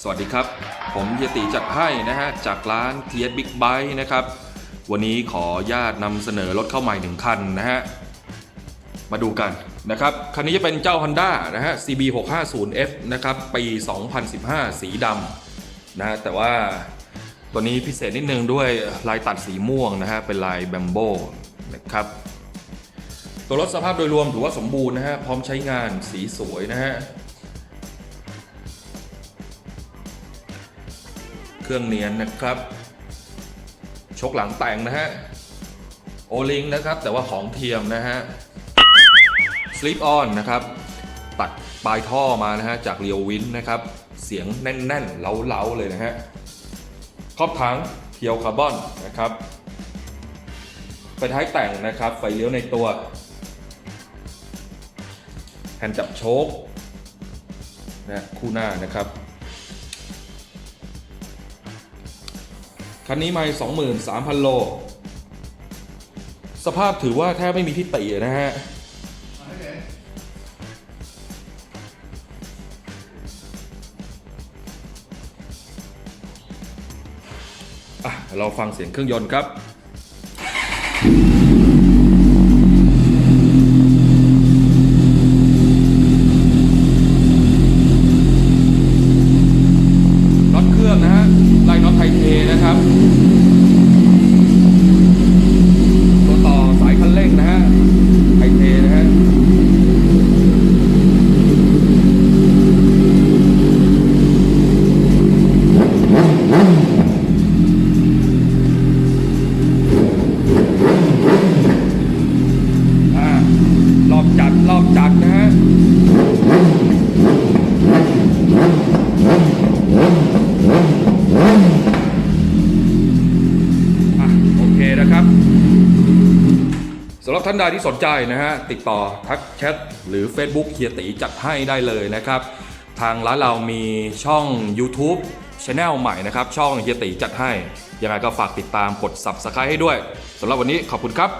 สวัสดีครับ ผมเฮียติจัดให้นะฮะ จากร้าน t ทีย Big Bike นะครับ วันนี้ขอญาตนำเสนอรถเข้าใหม่หนึ่งคันนะฮะ มาดูกันนะครับ คันนี้จะเป็นเจ้า Honda นะฮะ CB 650F นะครับ ปี 2015 สีดำนะฮะแต่ว่าตัวนี้พิเศษนิดนึงด้วยลายตัดสีม่วงนะฮะ เป็นลายแบมโบนะครับตัวรถสภาพโดยรวมถือว่าสมบูรณ์นะฮะ พร้อมใช้งานสีสวยนะฮะ เครื่องเนียนนะครับชกหลังแต่งนะฮะโอลิงนะครับแต่ว่าของเทียมนะฮะสลิปออนนะครับตัดปลายท่อมานะฮะจากเรียววินนะครับ เสียงแน่นๆเล้าๆเลยนะฮะครอบถังเพียวคาร์บอนนะครับไฟท้ายแต่งนะครับ ไฟเลี้ยวในตัวแฮนด์จับโชคนะคู่หน้านะครับ คันนี้ไม่สองหมื่นสามพันโล สภาพถือว่าแทบไม่มีที่ตินะฮะอะเราฟังเสียงเครื่องยนต์ครับ น็อตเครื่องนะฮะ ไล่น็อตไทเทนะครับ ตัวต่อสายคันเร่งนะฮะ ไทเทนะฮะ อ่ารอบจัดรอบจัดนะฮะ อะโอเค นะครับสำหรับท่านใดที่สนใจนะฮะติดต่อทักแชทหรือ Facebook เฮียตีจัดให้ได้เลยนะครับ ทางร้านเรามีช่อง YouTube Channel ใหม่นะครับ ช่องเฮียตีจัดให้ ยังไงก็ฝากติดตามกด Subscribe ให้ด้วยสำหรับวันนี้ขอบคุณครับ